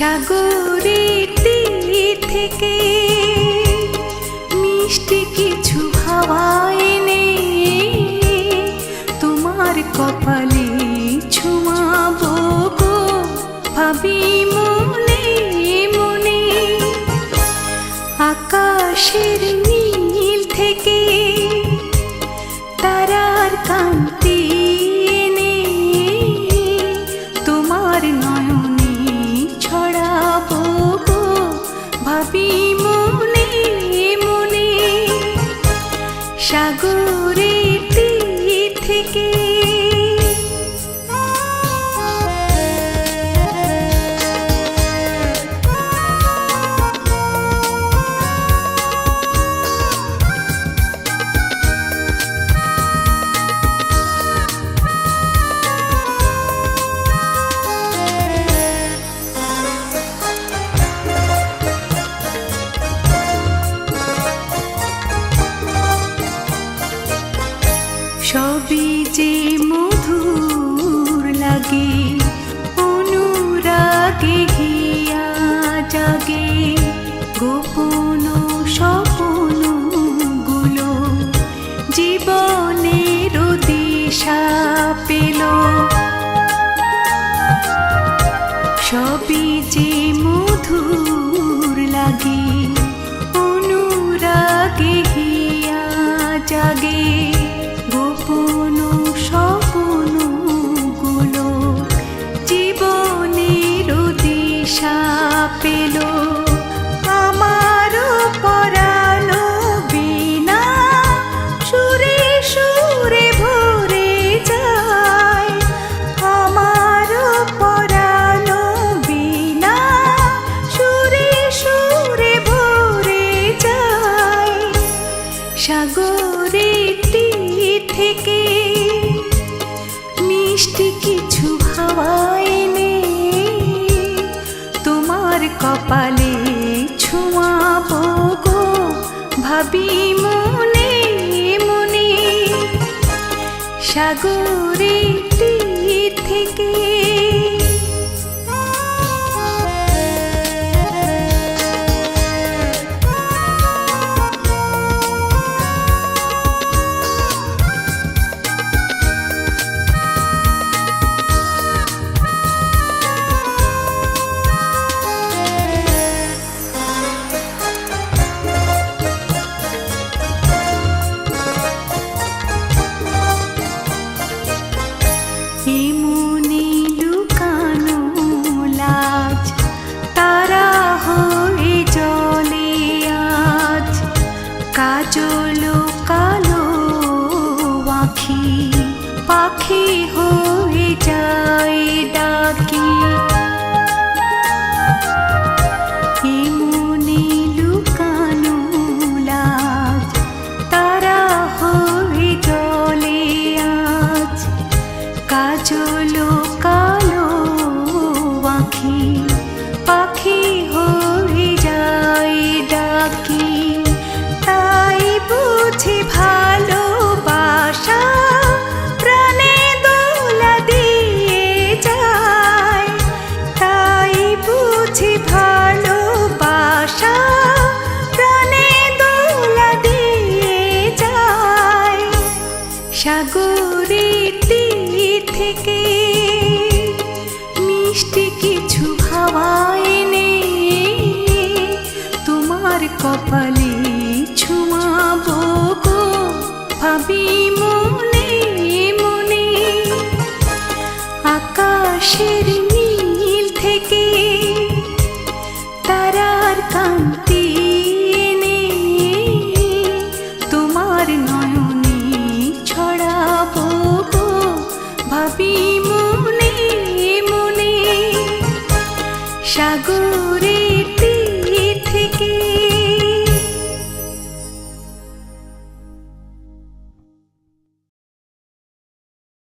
সাগরে থেকে মিষ্টি কিছু হাওয়ায় নেই তোমার কপালে ছুমাবো গো। ভাবি মনে মনে আকাশের নি ভাবি who মিষ্টি কিছু হাওয়ায় তোমার কপালে ছুঁয়াবো গো ভাবি মনে মনে। সাগরে তীর থেকে हो जाए डाकी। কপালে ছুঁয়াবো গো। ভাবি মনে মনে আকাশের নীল থেকে তারার কান্তি এনে তোমার নয়নে ছড়াবো গো। ভাবি মনে মনে সাগরে